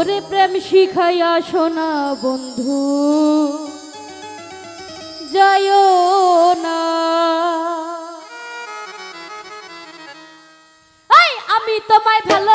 ওরে প্রেম শিখাইয়া শোনা বন্ধু যায় না। আমি তোমায় ভালো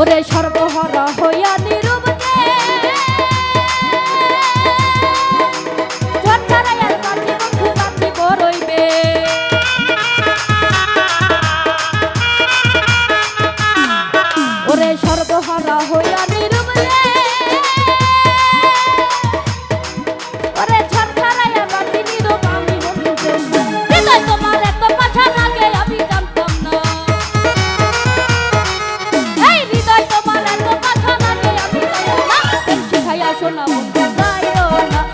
ওরে সর্বহারা হইয়া শোনাও কোথায় না